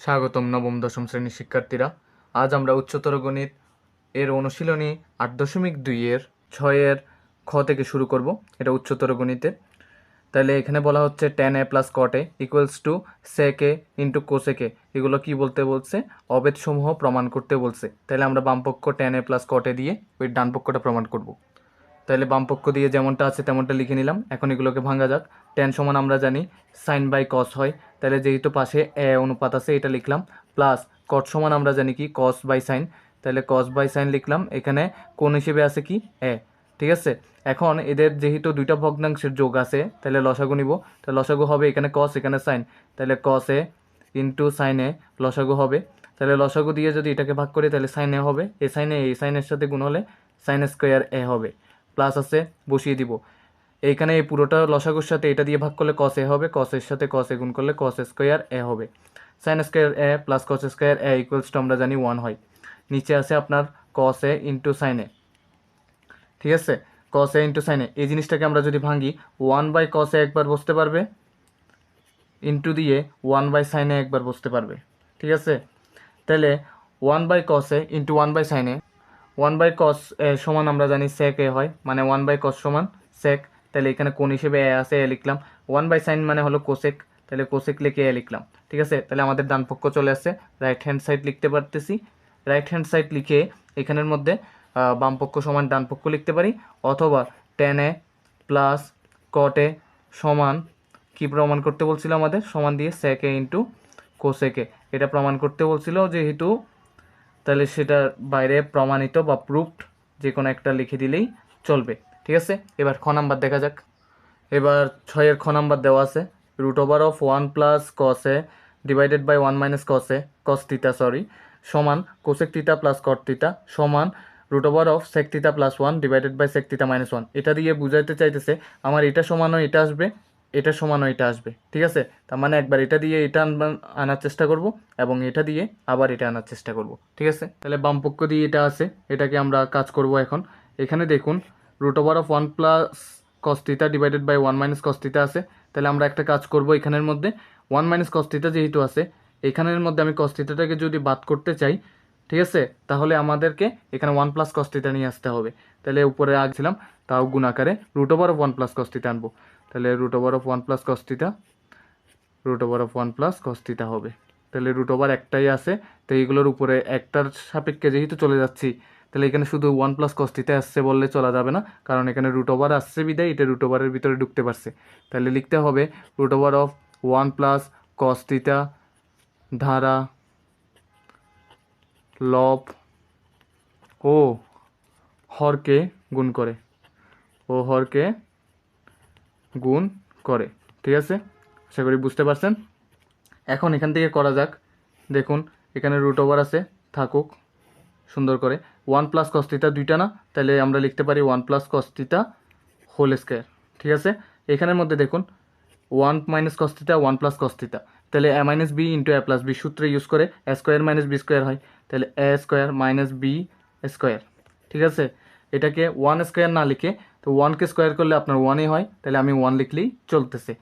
স্বাগতম নবম, দশম শ্রেণির শিক্ষার্থীরা। আজ আমরা উচ্চতর গণিত এর অনুশীলনী আট দশমিক দুইয়ের ছয়ের খ থেকে শুরু করব। এটা উচ্চতর গণিতের। তাহলে এখানে বলা হচ্ছে tan A plus cot A equals to sec into cosec এগুলো কি বলতে বলছে? অবেদসমূহ প্রমাণ করতে বলছে। তাহলে আমরা বামপক্ষ টেন এ প্লাস কট দিয়ে ওই ডান পক্ষটা প্রমাণ করব। তাহলে বামপক্ষ দিয়ে যেমনটা আছে তেমনটা লিখে নিলাম। এখন এগুলোকে ভাঙা যাক। টেন সমান আমরা জানি সাইন বাই কস হয়। তাহলে যেহেতু পাশে এ অনুপাত আছে, এটা লিখলাম। প্লাস কট সমান আমরা জানি কি কস বাই সাইন তাহলে কস বাই সাইন লিখলাম। এখানে কোন হিসেবে আছে কি? এ। ঠিক আছে? এখন এদের যেহেতু দুইটা ভগ্নাংশের যোগ আছে, তাহলে লসাগু নিব। তাহলে লসাগু হবে এখানে কস এখানে সাইন তাহলে কস এ ইন্টু সাইনে লসাগু হবে। তাহলে লসাগু দিয়ে যদি এটাকে ভাগ করি, তাহলে সাইন এ হবে। এ সাইনে এই সাইনের সাথে গুণ হলে সাইন স্কোয়ার এ হবে। প্লাস আছে, বসিয়ে দিব। এইখানে এই পুরোটা লসাগুর সাথে এটা দিয়ে ভাগ করলে কস এ হবে কসের সাথে কস এ গুণ করলে কস স্কোয়ার এ হবে। Sine square A plus cos square A equals to আমরা জানি ওয়ান হয়। নিচে আছে আপনার কস এ ইন্টু সাইন এ ঠিক আছে? কস এ ইন্টু সাইন এ এই জিনিসটাকে আমরা যদি ভাঙি ওয়ান বাই কস এ একবার বসতে পারবে ইন্টু দিয়ে ওয়ান বাই সাইনে একবার বসতে পারবে। ঠিক আছে? তাহলে one by cos A into one by sine A one by cos সমান আমরা জানি সেক এ হয়। মানে ওয়ান বাই কস সমান সেক তাহলে এখানে কোন হিসেবে এ আছে এ লিখলাম। ওয়ান বাই সাইন মানে হলো কোসেক তাহলে কোসেক লিখে এ লিখলাম। ঠিক আছে? তাহলে আমাদের ডান পক্ষ চলে আসছে। রাইট হ্যান্ড সাইড লিখতে পারতেছি। রাইট হ্যান্ড সাইড লিখে এখানের মধ্যে বাম পক্ষ সমান ডান পক্ষ লিখতে পারি। অথবা টেন এ প্লাস কট সমান কি প্রমাণ করতে বলছিল আমাদের? সমান দিয়ে সেকে ইন্টু কোসেকে এটা প্রমাণ করতে বলছিল যেহেতু তাহলে সেটার বাইরে প্রমাণিত বা প্রুফড যে কোনো একটা লিখে দিলেই চলবে, ঠিক আছে? এবার খ নাম্বার দেখা যাক। এবার ছয়ের খ নাম্বার দেওয়া আছে। Root over of one plus cos divided by one minus cos cos theta sorry সমান কোসেক তিতা প্লাস কট সমান root over of sec plus one divided by sec theta minus one এটা দিয়ে বুঝাইতে চাইতেছে, আমার এটা সমানও এটা আসবে। এটা সমানও এটা আসবে, ঠিক আছে? তার মানে একবার এটা দিয়ে এটা আনার চেষ্টা করব এবং এটা দিয়ে আবার এটা আনার চেষ্টা করব, ঠিক আছে? তাহলে বাম পক্ষ দিয়ে এটা আছে, এটাকে আমরা কাজ করব এখন। এখানে দেখুন root over of one plus cos theta divided by one minus cos theta আছে। তাহলে আমরা একটা কাজ করব এখানের মধ্যে। ওয়ান মাইনাস কস্তিতা যেহেতু আছে, এখানের মধ্যে আমি কস্তিতাটাকে যদি বাদ করতে চাই ঠিক আছে? তাহলে আমাদেরকে এখানে ওয়ান প্লাস কস্তিতা নিয়ে আসতে হবে। তাহলে উপরে আগছিলাম তাও গুণ আকারে root over of one plus cos theta আনব। তাহলে root over of one plus cos theta root over of one plus cos theta হবে। তাহলে রুট ওভার একটাই আছে, তো এইগুলোর উপরে একটার সাপেক্ষে যেহেতু চলে যাচ্ছি, তাহলে এখানে শুধু ওয়ান প্লাস কস্তিতে আসছে বললে চলা যাবে না, কারণ এখানে রুট ওভার আসছে বিদায়, এটা রুট ওভারের ভিতরে ঢুকতে পারছে। তাহলে লিখতে হবে root over of one plus cos theta ধারা লব ও হরকে গুণ করে। ও হরকে গুণ করে। ঠিক আছে? আশা করি বুঝতে পারছেন? এখন এখান থেকে করা যাক। দেখুন, এখানে রুট ওভার আছে, থাকুক। সুন্দর করে। ওয়ান প্লাস কস্তিতা দুইটা না? তাহলে আমরা লিখতে পারি one plus cos theta whole square ঠিক আছে? এখানের মধ্যে দেখুন one minus cos theta one plus cos theta তাহলে A minus B into A plus B সূত্রে ইউজ করে A square minus B square হয়। তাহলে A square minus B square ঠিক আছে? এটাকে ওয়ান স্কোয়ার না লিখে, তো ওয়ানকে স্কোয়ার করলে আপনার ওয়ানই হয়, তাহলে আমি ওয়ান লিখলেই চলতেছে।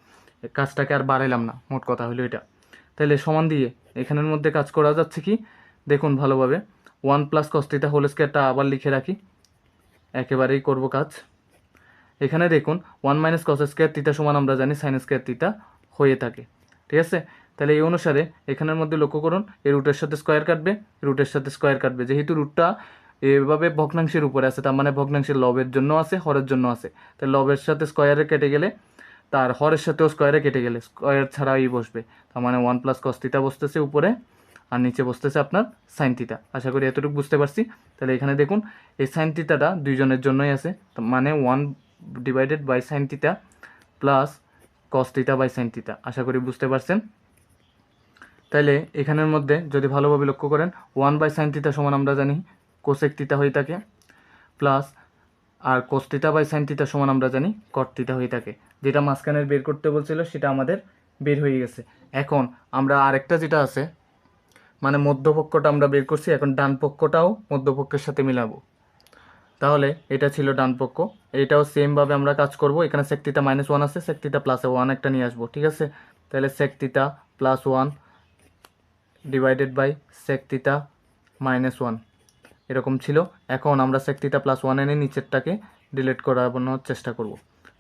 কাজটাকে আর বাড়াইলাম না, মোট কথা হলো এটা। তাহলে সমান দিয়ে, এখানের মধ্যে কাজ করা যাচ্ছে কি? দেখুন ভালোভাবে ওয়ান প্লাস কস্তিতা হোল স্কোয়ারটা আবার লিখে রাখি। একেবারেই করব কাজ। এখানে দেখুন one minus cos square theta সমান আমরা জানি সাইন স্কোয়ার তিতা হয়ে থাকে, ঠিক আছে? তাহলে এই অনুসারে এখানের মধ্যে লক্ষ্য করুন, এই রুটের সাথে স্কোয়ার কাটবে, রুটের সাথে স্কোয়ার কাটবে। যেহেতু রুটটা এভাবে ভগ্নাংশের উপরে আছে, তার মানে ভগ্নাংশের লবের জন্য আছে, হরের জন্য আছে। তাই লবের সাথে স্কোয়ারে কেটে গেলে তার হরের সাথেও স্কোয়ারে কেটে গেলে স্কোয়ার ছাড়াই বসবে। তার মানে ওয়ান প্লাস কস তিতা বসতেছে উপরে, আর নিচে বসতেছে আপনার সাইন তিতা আশা করি এতটুকু বুঝতে পারছি। তাহলে এখানে দেখুন, এই সাইন তিতাটা দুইজনের জন্যই আছে। মানে one divided by sine theta plus cos theta by sine তিতা আশা করি বুঝতে পারছেন। তাইলে এখানের মধ্যে যদি ভালোভাবে লক্ষ্য করেন ওয়ান বাই সাইন তিতা সমান আমরা জানি কোসেক তিতা হয়ে থাকে plus R cos theta by sine theta সমান আমরা জানি কট তিতা হয়ে থাকে। যেটা মাঝখানের বের করতে বলছিল, সেটা আমাদের বের হয়ে গেছে। এখন আমরা আরেকটা যেটা আছে মানে মধ্যপক্ষটা আমরা বের করছি, এখন ডান পক্ষটাও মধ্যপক্ষের সাথে মিলাবো। তাহলে এটা ছিল ডান পক্ষ। এটাও সেমভাবে আমরা কাজ করব। এখানে সেকটিতা মাইনাস ওয়ান আছে সেকটিতা প্লাসে ওয়ান একটা নিয়ে আসব, ঠিক আছে? তাহলে sec theta plus one divided by sec minus one এরকম ছিল। এখন আমরা সেক প্লাস ওয়ান এনে নিচেরটাকে ডিলিট করানোর চেষ্টা করব।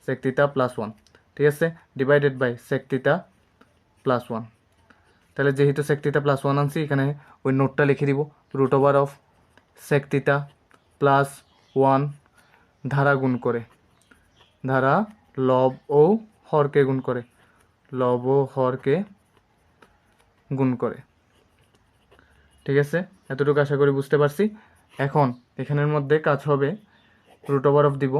সেক প্লাস ওয়ান ঠিক আছে? Divided by sec plus one তাহলে যেহেতু সেক প্লাস ওয়ান আনছি, এখানে ওই নোটটা লিখে দিব। Root over of sec plus one ধারা গুণ করে। ধারা লব ও হরকে গুণ করে। লব ও হরকে গুণ করে। ঠিক আছে? এতটুকু আশা করি বুঝতে পারছি। এখন এখানের মধ্যে কাজ হবে রুট ওভার অফ দিব।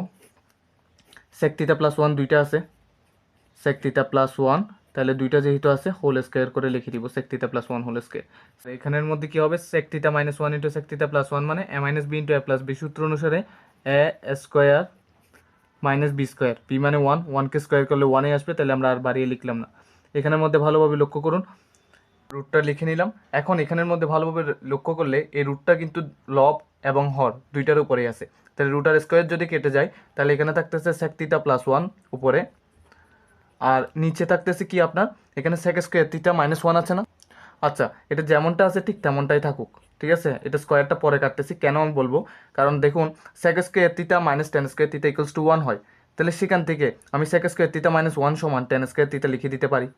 সেক প্লাস ওয়ান দুইটা আছে। সেক প্লাস ওয়ান তাহলে দুইটা যেহেতু আছে হোল স্কোয়ার করে লিখে দিব sec plus one whole square এখানের মধ্যে কি হবে? Sec minus one into sec plus one মানে A minus B into A plus B সূত্র অনুসারে A square minus B square B মানে ওয়ান ওয়ানকে স্কোয়ার করলে ওয়ানে আসবে, তাহলে আমরা আর বাড়িয়ে লিখলাম না। এখানের মধ্যে ভালোভাবে লক্ষ্য করুন। রুটটা লিখে নিলাম। এখন এখানের মধ্যে ভালোভাবে লক্ষ্য করলে এই রুটটা কিন্তু লব এবং হর দুইটার উপরেই আছে। তাহলে রুটার স্কোয়ার যদি কেটে যায়, তাহলে এখানে থাকতেছে সেক থিতা প্লাস ওয়ান উপরে। আর নিচে থাকতেছে কি আপনার? এখানে sec square theta minus one আছে না? আচ্ছা এটা যেমনটা আছে ঠিক তেমনটাই থাকুক, ঠিক আছে? এটা স্কোয়ারটা পরে কাটতেছি, কেন আমি বলব? কারণ দেখুন sec square theta minus tan square theta equals to one হয়। তাহলে সেখান থেকে আমি sec square theta minus one সমান টেন স্কোয়ার থিটা লিখে দিতে পারি।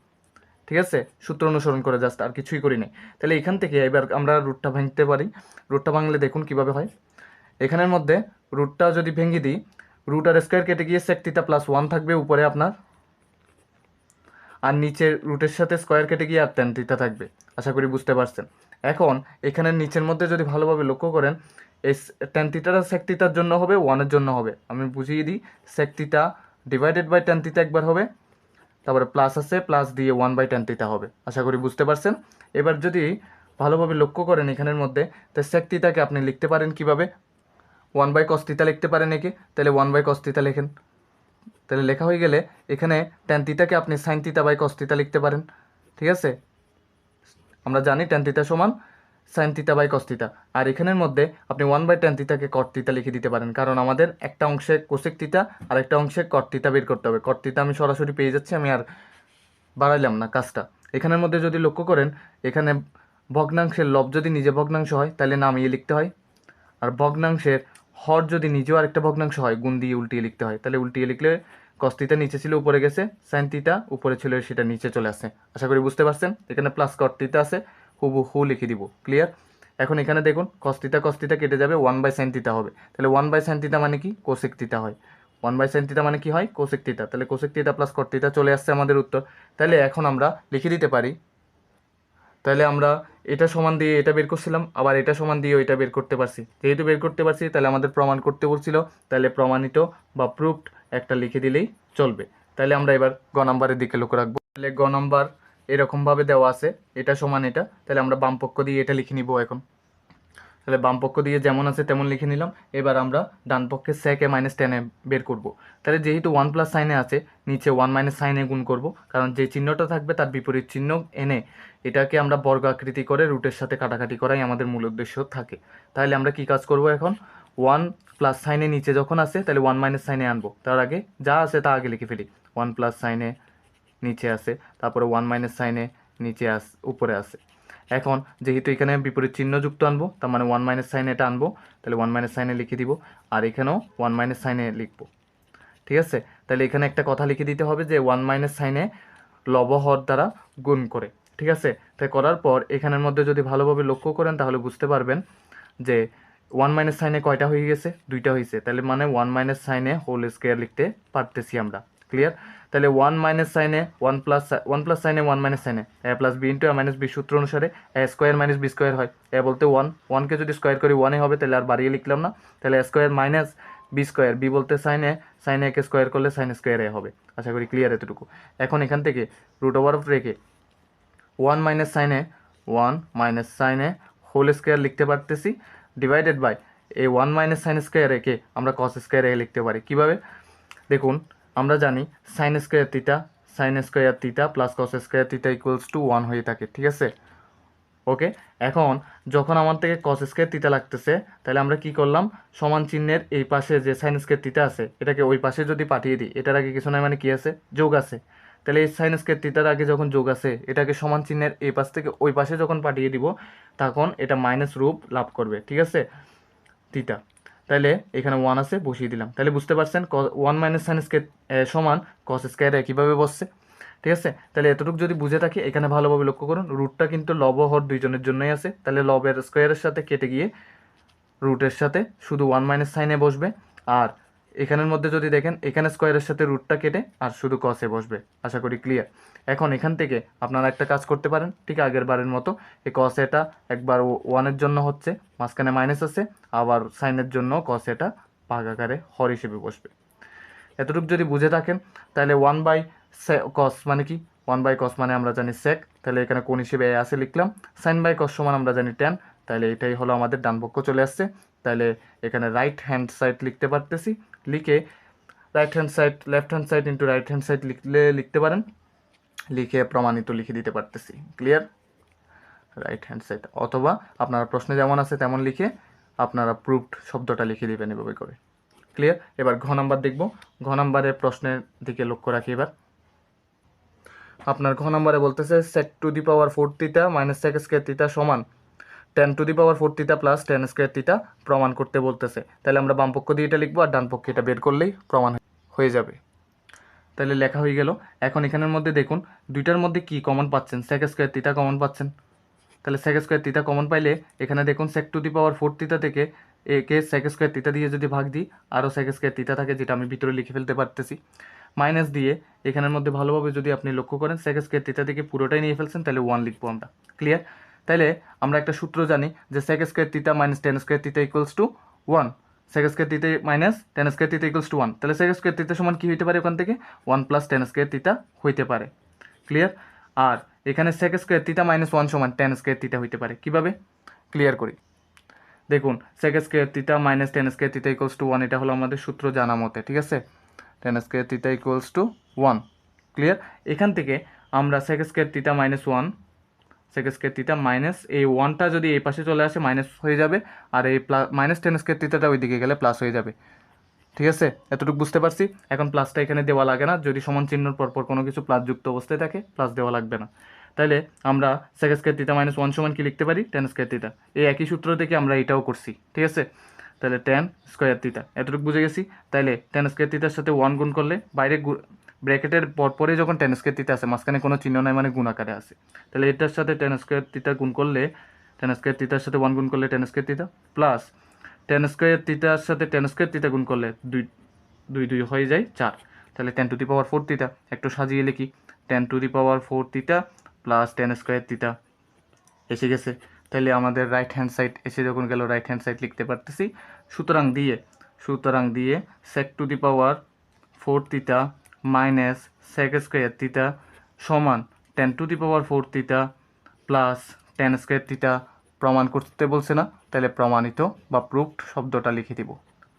ঠিক আছে? সূত্র অনুসরণ করে জাস্ট আর কিছুই করি নাই তাহলে এখান থেকে এবার আমরা রুটটা ভাঙতে পারি। রুটটা ভাঙলে দেখুন কীভাবে হয়। এখানের মধ্যে রুটটা যদি ভেঙে দিই রুট আর স্কোয়ার কেটে গিয়ে সেক থিটা প্লাস ওয়ান থাকবে উপরে আপনার। আর নিচে রুটের সাথে স্কোয়ার কেটে গিয়ে আর টেন থিটা থাকবে। আশা করি বুঝতে পারছেন। এখন এখানের নিচের মধ্যে যদি ভালোভাবে লক্ষ্য করেন, এই টেন থিটার জন্য হবে ওয়ানের জন্য হবে। আমি বুঝিয়ে দিই sec theta divided by tan theta একবার হবে। তারপরে প্লাস আছে প্লাস দিয়ে ওয়ান বাই টেন থিটা হবে। আশা করি বুঝতে পারছেন? এবার যদি ভালোভাবে লক্ষ্য করেন এখানের মধ্যে তো সেক থিটাকে আপনি লিখতে পারেন কীভাবে? ওয়ান বাই কস থিটা লিখতে পারেন একে। তাহলে ওয়ান বাই কস থিটা লেখেন। তাহলে লেখা হয়ে গেলে এখানে ট্যান থিটাকে আপনি sine theta by cos theta লিখতে পারেন। ঠিক আছে? আমরা জানি ট্যান থিটা সমান sine theta by cos theta আর এখানের মধ্যে আপনি ওয়ান বাই থিটাকে কট থিটা লিখে দিতে পারেন। কারণ আমাদের একটা অংশে কোসেক থিটা আর একটা অংশে থিটা বের করতে হবে। থিটা আমি সরাসরি পেয়ে যাচ্ছি, আমি আর বাড়াইলাম না কাজটা। এখানের মধ্যে যদি লক্ষ্য করেন, এখানে ভগ্নাংশের লব যদি নিজে ভগ্নাংশ হয়, তাহলে নামিয়ে লিখতে হয়। আর ভগ্নাংশের হর যদি নিজেও আরেকটা ভগ্নাংশ হয়, গুণ দিয়ে উল্টিয়ে লিখতে হয়। তাহলে উল্টিয়ে লিখলে কস্তিটা নিচে ছিল, উপরে গেছে। সাইন থিটা উপরে ছিল, সেটা নিচে চলে আসে। আশা করি বুঝতে পারছেন? এখানে প্লাস কর্তিতা আছে। হুবু হু লিখে দিব ক্লিয়ার এখন এখানে দেখুন কস্তিতা কস্তিতা কেটে যাবে ওয়ান বাই থিটা হবে। তাহলে ওয়ান বাই থিটা মানে কি? থিটা হয়। ওয়ান বাই সাইন মানে কি হয়? থিটা তাহলে থিটা প্লাস কর্তিতা চলে আসছে আমাদের উত্তর। তাহলে এখন আমরা লিখে দিতে পারি। তাহলে আমরা এটা সমান দিয়ে এটা বের করছিলাম, আবার এটা সমান দিয়ে ওইটা বের করতে পারছি। যেহেতু বের করতে পারছি, তাহলে আমাদের প্রমাণ করতে বলছিল। তাহলে প্রমাণিত বা প্রুফড একটা লিখে দিলেই চলবে। তাহলে আমরা এবার গ নাম্বারের দিকে লক্ষ্য রাখব। তাহলে গ নাম্বার এরকমভাবে দেওয়া আছে। এটা সমান এটা। তাহলে আমরা বাম পক্ষ দিয়ে এটা লিখে নিব এখন। তাহলে বাম পক্ষ দিয়ে যেমন আছে তেমন লিখে নিলাম। এবার আমরা ডান পক্ষে সেকে মাইনাস টেনে বের করব। তাহলে যেহেতু ওয়ান প্লাস সাইনে আছে, নিচে ওয়ান মাইনাস সাইনে গুণ করব। কারণ যে চিহ্নটা থাকবে তার বিপরীত চিহ্ন এনে এটাকে আমরা বর্গ আকৃতি করে রুটের সাথে কাটাকাটি করাই আমাদের মূল উদ্দেশ্য থাকে। তাহলে আমরা কি কাজ করব এখন? ওয়ান প্লাস সাইনে নিচে যখন আসে, তাহলে ওয়ান মাইনাস সাইনে আনব। তার আগে যা আছে তা আগে লিখে ফেলি। ওয়ান প্লাস সাইনে নিচে আসে তারপরে ওয়ান মাইনাস সাইনে নিচে আস, উপরে আসে। এখন যেহেতু এখানে বিপরীত চিহ্ন যুক্ত আনব, তার মানে ওয়ান মাইনাস সাইনে এটা আনব, তাহলে ওয়ান মাইনাস সাইনে লিখে দিব, আর এখানেও ওয়ান মাইনাস সাইনে লিখব। ঠিক আছে? তাহলে এখানে একটা কথা লিখে দিতে হবে যে ওয়ান মাইনাস সাইনে লবহর দ্বারা গুণ করে। ঠিক আছে? তাই করার পর এখানের মধ্যে যদি ভালোভাবে লক্ষ্য করেন, তাহলে বুঝতে পারবেন যে ওয়ান মাইনাস সাইনে কয়টা হয়ে গেছে? দুইটা হয়েছে। তাহলে মানে one minus sine A whole square লিখতে পারতেছি আমরা। ক্লিয়ার তাহলে one minus sine A one plus one plus sine A one minus sine A A plus B into A minus B সূত্র অনুসারে A square minus B square হয়। A বলতে one ওয়ানকে যদি স্কোয়ার করি ওয়ানে হবে, তাহলে আর বাড়িয়ে লিখলাম না। তাহলে square minus B square B বলতে সাইন এ সাইন একে স্কোয়ার করলে সাইন স্কোয়ার এ হবে। আশা করি ক্লিয়ার এতটুকু। এখন এখান থেকে রুট ওভার রেখে one minus sine A one minus sine A whole square লিখতে পারতেছি। ডিভাইডেড বাই এই ওয়ান মাইনাস সাইন স্কোয়ার একে আমরা কস স্কোয়ার এ লিখতে পারি। কীভাবে? দেখুন আমরা জানি sine square theta sine square theta plus cos square theta equals to one হয়ে থাকে, ঠিক আছে? ওকে এখন যখন আমার থেকে কস স্কোয়ার তিতা লাগতেছে, তাহলে আমরা কি করলাম? সমান চিহ্নের এই পাশে যে সাইন স্কোয়ার তিতা আছে, এটাকে ওই পাশে যদি পাঠিয়ে দিই, এটার আগে কিছু নয় মানে কি আছে? যোগ আছে। তাহলে এই সাইন স্কোয়ার থিটার আগে যখন যোগ আছে, এটাকে সমান চিহ্নের এই পাশ থেকে ওই পাশে যখন পাঠিয়ে দিব, তখন এটা মাইনাস রূপ লাভ করবে, ঠিক আছে? থিটা তাহলে এখানে ওয়ান আছে, বসিয়ে দিলাম। তাহলে বুঝতে পারছেন ওয়ান মাইনাস সাইন স্কোয়ার সমান কস স্কোয়ার কীভাবে বসছে। ঠিক আছে? তাহলে এতটুকু যদি বুঝে থাকি, এখানে ভালোভাবে লক্ষ্য করুন রুটটা কিন্তু লব হর দুইজনের জন্যই আছে। তাহলে লবের স্কোয়ারের সাথে কেটে গিয়ে রুটের সাথে শুধু ওয়ান মাইনাস সাইনে বসবে। আর এখানের মধ্যে যদি দেখেন, এখানে স্কোয়ারের সাথে রুটটা কেটে আর শুধু কসে বসবে। আশা করি ক্লিয়ার এখন এখান থেকে আপনারা একটা কাজ করতে পারেন, ঠিক আগের বারের মতো। এই কস এটা একবার ওয়ানের জন্য হচ্ছে, মাঝখানে মাইনাস আছে, আবার সাইনের জন্য কস এটা ভাগ আকারে হর হিসেবে বসবে। এতটুকু যদি বুঝে থাকেন, তাহলে ওয়ান বাই কস মানে কি? ওয়ান বাই কস মানে আমরা জানি সেক তাহলে এখানে কোন হিসেবে আছে লিখলাম। সাইন বাই কস সমান আমরা জানি ট্যান তাহলে এটাই হলো আমাদের ডান পক্ষ চলে আসছে। তাহলে এখানে রাইট হ্যান্ড সাইড লিখতে পারতেছি। লিখে right hand side left hand side into right hand side লিখলে, লিখতে পারেন। লিখে প্রমাণিত লিখে দিতে পারতেছি। ক্লিয়ার রাইট হ্যান্ড সাইড অথবা আপনার প্রশ্নে যেমন আছে তেমন লিখে আপনারা প্রুফড শব্দটা লিখে দিবেন এভাবে করে। ক্লিয়ার এবার ঘ নাম্বার দেখব। ঘ নাম্বারের প্রশ্নের দিকে লক্ষ্য রাখি এবার। আপনার ঘ নাম্বারে বলতেছে sec to the power four theta minus sec square theta সমান tan to the power four theta plus tan square theta প্রমাণ করতে বলতেছে। তাহলে আমরা বাম পক্ষ দিয়ে এটা লিখব আর ডান পক্ষে এটা বের করলেই প্রমাণ হয়ে যাবে। তাহলে লেখা হয়ে গেল। এখন এখানের মধ্যে দেখুন, দুইটার মধ্যে কি কমন পাচ্ছেন? সেক স্কোয়ার তিতা কমন পাচ্ছেন। তাহলে সেক স্কোয়ার তিতা কমন পাইলে এখানে দেখুন সেক টু দি পাওয়ার ফোর তিতা থেকে একে সেক স্কোয়ার তিতা দিয়ে যদি ভাগ দিই, আরও সেক স্কোয়ার তিতা থাকে যেটা আমি ভিতরে লিখে ফেলতে পারতেছি। মাইনাস দিয়ে এখানের মধ্যে ভালোভাবে যদি আপনি লক্ষ্য করেন সেক স্কোয়ার তিতা থেকে পুরোটাই নিয়ে ফেলছেন, তাহলে ওয়ান লিখব আমরা। ক্লিয়ার তাহলে আমরা একটা সূত্র জানি যে sec square theta minus tan square theta equals to one sec square theta minus tan square theta equals to one তাহলে সেক স্কোয়ার তিতা সমান কী হইতে পারে ওখান থেকে one plus tan square theta হইতে পারে ক্লিয়ার আর এখানে sec square theta minus one সমান টেন স্কোয়ার তিতা হইতে পারে কীভাবে ক্লিয়ার করি দেখুন sec square theta minus tan square theta equals to one এটা হলো আমাদের সূত্র জানা মতে ঠিক আছে tan square theta equals to one clear এখান থেকে আমরা sec square theta minus one sec square theta minus এই ওয়ানটা যদি এই পাশে চলে আসে মাইনাস হয়ে যাবে, আর এই প্লাস মাইনাস টেন স্কোয়ার তিতাটা ওই দিকে গেলে প্লাস হয়ে যাবে। ঠিক আছে? এতটুকু বুঝতে পারছি? এখন প্লাসটা এখানে দেওয়া লাগে না। যদি সমান চিহ্নর পরপর কোনো কিছু প্লাস যুক্ত অবস্থায় থাকে প্লাস দেওয়া লাগবে না। তাহলে আমরা sec square theta minus one সমান কি লিখতে পারি? টেন স্কোয়ার তিতা এই একই সূত্র থেকে আমরা এটাও করছি। ঠিক আছে? তাহলে টেন স্কোয়ার তিতা এতটুকু বুঝে গেছি? তাহলে টেন স্কোয়ার তিতার সাথে ওয়ান গুণ করলে, বাইরে ব্র্যাকেটের পরপরে যখন টেন স্কোয়ার তিতা আছে, মাঝখানে কোনো চিহ্ন নাই মানে গুণ আকারে আছে। তাহলে এটার সাথে টেন স্কোয়ার তিতা গুণ করলে টেন স্কোয়ার তিতার সাথে ওয়ান গুণ করলে tan square theta plus tan square teacher সাথে টেন স্কোয়ার তিতা গুণ করলে দুই দুই দুই হয়ে যায় চার। তাহলে tan to the power four theta একটু সাজিয়ে লিখি। Tan to the power four theta plus tan square theta এসে গেছে। তাহলে আমাদের রাইট হ্যান্ড সাইড এসে যখন গেল রাইট হ্যান্ড সাইড লিখতে পারতেছি। সুতরাং দিয়ে সুতরাং দিয়ে sec to the power four theta minus sec square theta সমান tan to the power four theta plus tan square theta প্রমাণ করতে বলছে না, তাহলে প্রমাণিত বা প্রুফড শব্দটা লিখে দিব।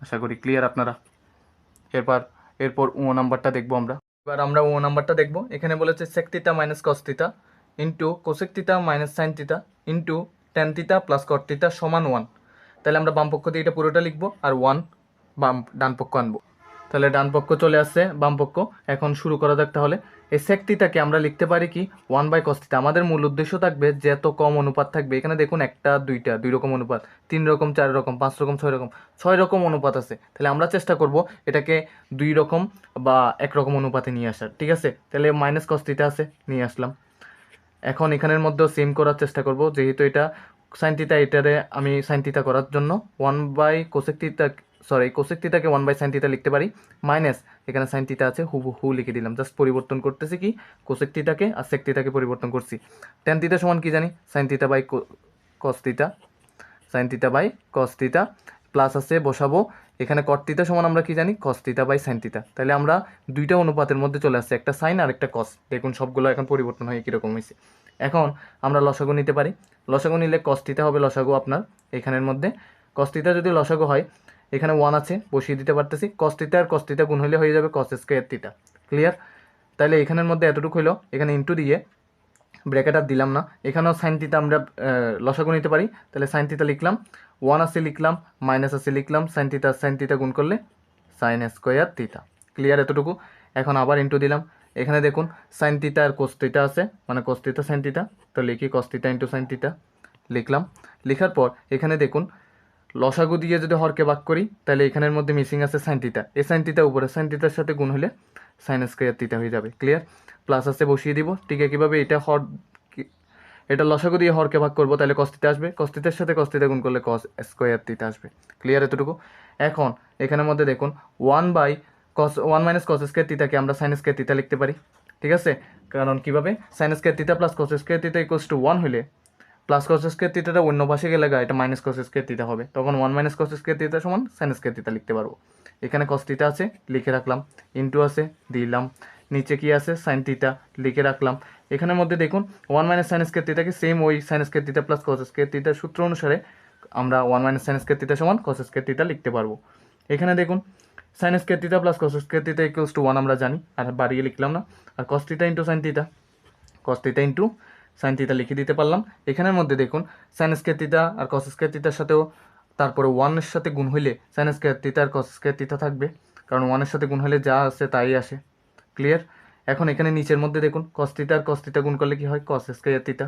আশা করি ক্লিয়ার আপনারা। এরপর এরপর ও নাম্বারটা দেখব আমরা। এবার আমরা ও নাম্বারটা দেখব। এখানে বলেছে সেক theta minus cos theta into cosec theta minus sine theta into tan theta plus cot theta সমান ওয়ান তাহলে আমরা বাম পক্ষ দিয়ে এটা পুরোটা লিখব আর ওয়ান বাম ডান পক্ষ আনব। তাহলে ডান পক্ষ চলে আসছে, বাম পক্ষ। এখন শুরু করা যাক তাহলে। এই সেকটিটাকে আমরা লিখতে পারি কি? ওয়ান বাই কস্তিটা আমাদের মূল উদ্দেশ্য থাকবে যে এত কম অনুপাত থাকবে। এখানে দেখুন একটা, দুইটা, দুই রকম অনুপাত, তিন রকম, চার রকম, পাঁচ রকম, ছয় রকম ছয় রকম অনুপাত আছে। তাহলে আমরা চেষ্টা করব এটাকে দুই রকম বা এক রকম অনুপাতে নিয়ে আসার, ঠিক আছে? তাহলে মাইনাস কস্তিটা আছে, নিয়ে আসলাম। এখন এখানের মধ্যেও সেম করার চেষ্টা করব, যেহেতু এটা সাইন এটারে আমি সাইন করার জন্য। One by cosec sorry cosec থিটাকে one by sine theta লিখতে পারি। মাইনাস এখানে সাইন থিটা আছে, হু হু লিখে দিলাম। জাস্ট পরিবর্তন করতেছি কি? কোসেক থিটাকে আর সেক থিটাকে পরিবর্তন করছি। টেন থিটা সমান কি জানি? Sine theta by cos theta sine theta by cos theta plus আছে, বসাবো। এখানে থিটা সমান আমরা কি জানি? Cos theta by sine theta তাহলে আমরা দুইটা অনুপাতের মধ্যে চলে আসছে, একটা সাইন আর একটা কস দেখুন সবগুলো এখন পরিবর্তন হয়ে কীরকম হয়েছে। এখন আমরা লসাগু নিতে পারি। লসাগু নিলে কস থিটা হবে লসাগু আপনার এখানের মধ্যে। কস থিটা যদি লসাগু হয় এখানে ওয়ান আছে, বসিয়ে দিতে পারতেছি। কস আর কস গুণ হলে হয়ে যাবে কস স্কোয়ার থিটা ক্লিয়ার তাহলে এখানের মধ্যে এতটুকু হইল, এখানে ইন্টু দিয়ে ব্র্যাকেট আর দিলাম না। এখানেও সাইন থিটা আমরা লসাগু নিতে পারি। তাহলে সাইন থিটা লিখলাম ওয়ান আছে লিখলাম মাইনাস আছে লিখলাম সাইন থিটা সাইন থিটা গুণ করলে সাইন স্কোয়ার থিটা ক্লিয়ার এতটুকু? এখন আবার ইন্টু দিলাম। এখানে দেখুন সাইন তিতা আর কোস্তিতা আছে মানে কোস্তিতা সাইন তিতা তো লিখি কস্তিতা ইন্টু সাইন তিতা লিখলাম। লেখার পর এখানে দেখুন লসাগু দিয়ে যদি হরকে ভাগ করি, তাহলে এখানের মধ্যে মিসিং আছে সাইন তিতা এই সাইন তিতা উপরে সাইন তিতার সাথে গুণ হলে সাইন স্কোয়ার তিতা হয়ে যাবে। ক্লিয়ার প্লাস আছে বসিয়ে দিব। ঠিক কীভাবে এটা হর এটা লসাগু দিয়ে হরকে ভাগ করব, তাহলে কস্তিতে আসবে। কস্তিতের সাথে কস্তিতে গুণ করলে কস স্কোয়ার তিতা আসবে। ক্লিয়ার এতটুকু? এখন এখানের মধ্যে দেখুন one by cos one minus cos square তিতাকে আমরা সাইন স্কোয়ার তিতা লিখতে পারি। ঠিক আছে? কারণ কীভাবে? Sine square theta plus cos square theta equals to one হলে প্লাস কস স্কোয়ার তিতাটা অন্য পাশে গেলে এটা মাইনাস কস স্কোয়ার তিতা হবে তখন one minus cos square theta সমান সাইন স্কোয়ার তিতা লিখতে পারব এখানে কস তিতা আছে লিখে রাখলাম ইন্টু আছে দিলাম নিচে কি আছে সাইন তিতা লিখে রাখলাম এখানের মধ্যে দেখুন ওয়ান মাইনাস সাইন স্কোয়ার তিতাকে সেম ওই sine square theta plus cos square teacher সূত্র অনুসারে আমরা one minus sine square theta সমান কস স্কোয়ার তিতা লিখতে পারব এখানে দেখুন sine square theta plus cos square theta equals to one আমরা জানি আর বাড়িয়ে লিখলাম না আর কস তিতা ইন্টু সাইন তিতা কস তিতা ইন্টু সাইন তিতা লিখে দিতে পারলাম। এখানের মধ্যে দেখুন সাইন স্কোয়ার আর কস স্কোয়ার সাথেও তারপরে ওয়ানের সাথে গুণ হইলে সাইন স্কোয়ার আর কস স্কোয়ার থাকবে। কারণ ওয়ানের সাথে গুণ হলে যা আসে তাই আসে। ক্লিয়ার এখন এখানে নিচের মধ্যে দেখুন কস তিতা আর কস তিতা গুণ করলে কি হয়? কস স্কোয়ার তিতা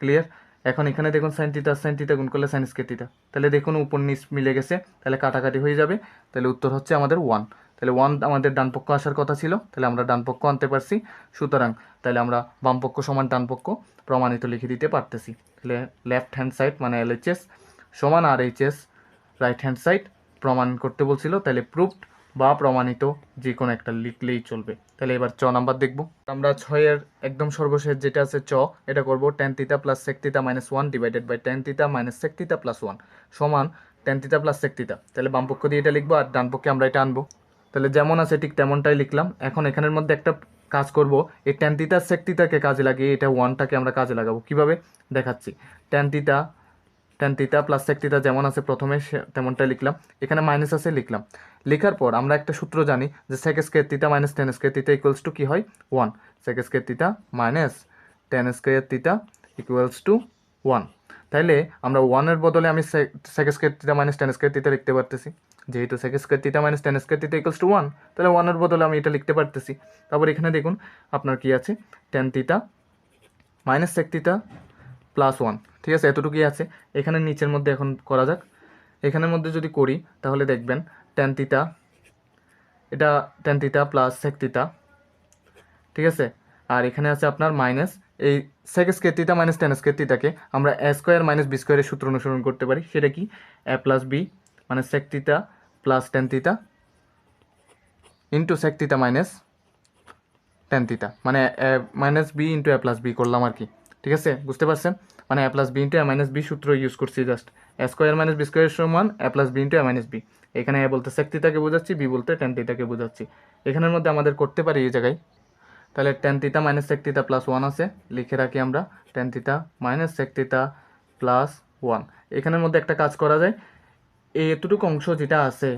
ক্লিয়ার এখন এখানে দেখুন সাইন তিতা সাইন তিতা গুণ করলে সাইন স্কোয়ার তিতা তাহলে দেখুন, উপর নিচ মিলে গেছে। তাহলে কাটাকাটি হয়ে যাবে। তাহলে উত্তর হচ্ছে আমাদের ওয়ান তাহলে ওয়ান আমাদের ডান পক্ষ আসার কথা ছিল, তাহলে আমরা ডানপক্ষ আনতে পারছি। সুতরাং তাহলে আমরা বামপক্ষ সমান ডান পক্ষ প্রমাণিত লিখে দিতে পারতেছি। তাহলে লেফট হ্যান্ড সাইড মানে এলএইচএস সমান আর এইচএস রাইট হ্যান্ড সাইড প্রমাণ করতে বলছিল, তাহলে প্রুফড বা প্রমাণিত যে কোনো একটা লিখলেই চলবে। তাহলে এবার চ নাম্বার দেখব। আমরা ছয়ের একদম সর্বশেষ যেটা আছে চ, এটা করব ten theta plus sec theta minus one divided by tan theta minus sec theta plus one সমান tan theta plus sec theta তাহলে বামপক্ষ দিয়ে এটা লিখব আর ডানপক্ষে আমরা এটা আনব। তাহলে যেমন আছে ঠিক তেমনটাই লিখলাম। এখন এখানের মধ্যে একটা কাজ করব। এই টেন তিতা সেক তিতাকে কাজে লাগিয়ে এটা ওয়ানটাকে আমরা কাজে লাগাবো। কীভাবে? দেখাচ্ছি। টেন তিতা টেন তিতা প্লাস সেক তিতা যেমন আছে প্রথমে তেমনটাই লিখলাম। এখানে মাইনাস আছে লিখলাম। লেখার পর আমরা একটা সূত্র জানি যে sec square theta minus tan square theta equals to কী হয়? One sec square theta minus tan square theta equals to one তাইলে আমরা ওয়ানের বদলে আমি sec square theta minus tan square theta লিখতে পারতেছি। যেহেতু sec square theta minus tan square theta equals to one তাহলে ওয়ানের বদলে আমি এটা লিখতে পারতেছি। তারপর এখানে দেখুন, আপনার কি আছে? Ten theta minus sec theta plus one ঠিক আছে? এতটুকুই আছে। এখানে নিচের মধ্যে এখন করা যাক। এখানের মধ্যে যদি করি, তাহলে দেখবেন টেন তিতা এটা টেন তিতা প্লাস সেক তিতা ঠিক আছে? আর এখানে আছে আপনার মাইনাস এই sec square theta minus tan square তিতাকে আমরা এ স্কোয়ার মাইনাস বি স্কোয়ারের সূত্র অনুসরণ করতে পারি। সেটা কি? এ প্লাস বি মানে sec theta plus tan theta into sec theta minus tan theta মানে minus B into A plus B করলাম আর কি। ঠিক আছে? বুঝতে পারছেন? মানে A plus B into A minus B সূত্র ইউজ করছি just A square minus B square সমান A plus B into A minus B এখানে এ বলতে সেক তিতাকে বোঝাচ্ছি বি বলতে টেন তিতাকে বোঝাচ্ছি। এখানের মধ্যে আমাদের করতে পারি এই জায়গায়। তাহলে ten theta minus sec theta plus one আছে। লিখে রাখি আমরা ten theta minus sec theta plus one এখানের মধ্যে একটা কাজ করা যায়। এতটুকু অংশ যেটা আছে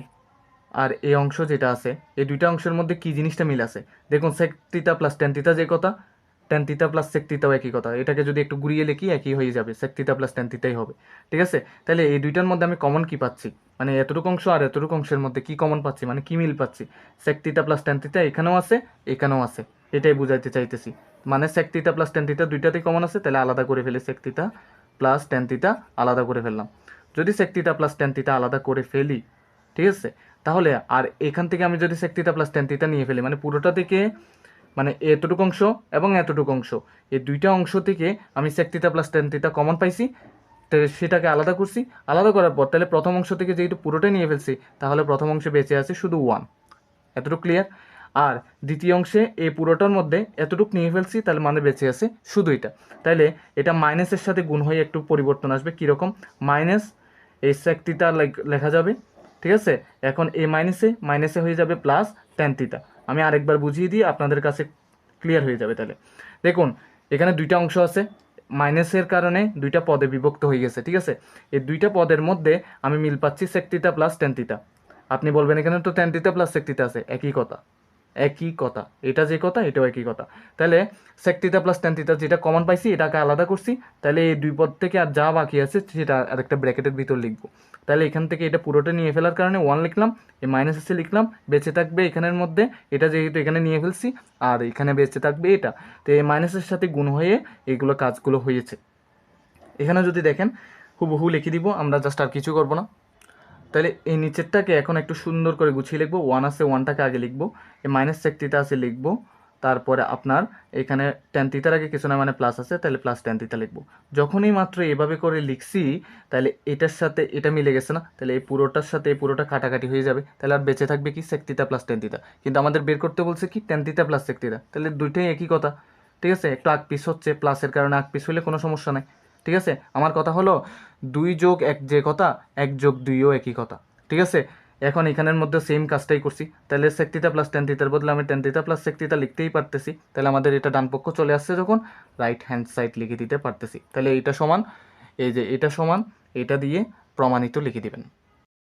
আর এই অংশ যেটা আছে, এই দুইটা অংশের মধ্যে কি জিনিসটা মিল আছে? দেখুন সেক তিতা প্লাস টেন তিতা যে কথা টেন তিতা প্লাস সেক তিতাও একই কথা। এটাকে যদি একটু ঘুরিয়ে লিখি, একই হয়ে যাবে। সেক তিতা প্লাস টেন তিতাই হবে। ঠিক আছে? তাহলে এই দুইটার মধ্যে আমি কমন কি পাচ্ছি? মানে এতটুকু অংশ আর এতটুকু অংশের মধ্যে কি কমন পাচ্ছি? মানে কি মিল পাচ্ছি? সেক তিতা প্লাস টেন তিতা এখানেও আছে এখানেও আছে। এটাই বুঝাইতে চাইতেছি। মানে সেক তিতা প্লাস টেন তিতা দুইটাতেই কমন আছে, তাহলে আলাদা করে ফেলি সেক তিতা প্লাস টেন তিতা আলাদা করে ফেললাম। যদি সেক প্লাস টেন তিতা আলাদা করে ফেলি, ঠিক আছে? তাহলে আর এখান থেকে আমি যদি সেক প্লাস টেন নিয়ে ফেলি মানে পুরোটা থেকে মানে এতটুকু অংশ এবং এতটুকু অংশ, এই দুইটা অংশ থেকে আমি সেক প্লাস টেন কমন পাইছি সেটাকে আলাদা করছি, আলাদা করার পর তাহলে প্রথম অংশ থেকে যেহেতু পুরোটাই নিয়ে ফেলছি, তাহলে প্রথম অংশে বেঁচে আছে শুধু ওয়ান এতটুকু ক্লিয়ার আর দ্বিতীয় অংশে এই পুরোটার মধ্যে এতটুকু নিয়ে ফেলছি, তাহলে মানে বেঁচে আছে শুধু এটা। তাইলে এটা মাইনাসের সাথে গুণ হয়ে একটু পরিবর্তন আসবে কীরকম? মাইনাস এই সেকটিটা লেখা যাবে, ঠিক আছে? এখন এ মাইনাসে মাইনাসে হয়ে যাবে প্লাস টেন আমি আরেকবার বুঝিয়ে দিই, আপনাদের কাছে ক্লিয়ার হয়ে যাবে তাহলে। দেখুন, এখানে দুইটা অংশ আছে মাইনাসের কারণে দুইটা পদে বিভক্ত হয়ে গেছে, ঠিক আছে? এই দুইটা পদের মধ্যে আমি মিল পাচ্ছি সেকটিতা প্লাস টেন তিতা আপনি বলবেন, এখানে তো টেন তিতা প্লাস সেকটিতা আছে, একই কথা। একই কথা। এটা যে কথা, এটাও একই কথা। তাহলে থিটা প্লাস টেন থিটা যেটা কমন পাইছি, এটাকে আলাদা করছি। তাহলে এই দুই পদ থেকে আর যা বাকি আছে, সেটা আর একটা ব্র্যাকেটের ভিতর লিখব। তাহলে এখান থেকে এটা পুরোটা নিয়ে ফেলার কারণে ওয়ান লিখলাম, এই মাইনাস এসে লিখলাম, বেঁচে থাকবে এখানের মধ্যে, এটা যেহেতু এখানে নিয়ে ফেলছি, আর এখানে বেঁচে থাকবে এটা। তো এই মাইনাসের সাথে গুণ হয়ে এগুলো কাজগুলো হয়েছে। এখানে যদি দেখেন, হুবহু লিখে দিব, আমরা জাস্ট আর কিছু করব না। তাহলে এই নিচেরটাকে এখন একটু সুন্দর করে গুছিয়ে লিখব। ওয়ান আছে ওয়ানটাকে আগে লিখব। এই মাইনাস সেকটিটা আছে লিখব। তারপরে আপনার এখানে টেন তিতার আগে কিছু না মানে প্লাস আছে, তাহলে প্লাস টেন তিতা লিখব। যখনই মাত্র এভাবে করে লিখছি, তাহলে এটার সাথে এটা মিলে গেছে না? তাহলে এই পুরোটার সাথে এই পুরোটা কাটাকাটি হয়ে যাবে। তাহলে আর বেঁচে থাকবে কি? সেকতিতা প্লাস টেন তিতা কিন্তু আমাদের বের করতে বলছে কি? টেন তিতা প্লাস সেকতিতা তাহলে দুইটাই একই কথা। ঠিক আছে? একটু আগ পিস হচ্ছে প্লাসের কারণে আগ পিস হলে কোনো সমস্যা নাই। ঠিক আছে? আমার কথা হলো দুই যোগ এক যে কথা, এক যোগ দুইও একই কথা। ঠিক আছে? এখন এখানের মধ্যে সেম কাজটাই করছি। তাহলে সেকটিতা প্লাস টেন থিতার বদলে আমি টেন থিতা প্লাস সেকটিতা লিখতেই পারতেছি। তাহলে আমাদের এটা ডানপক্ষ চলে আসছে যখন রাইট হ্যান্ড সাইড লিখে দিতে পারতেছি। তাহলে এটা সমান, এই যে এটা সমান এটা দিয়ে প্রমাণিত লিখে দিবেন।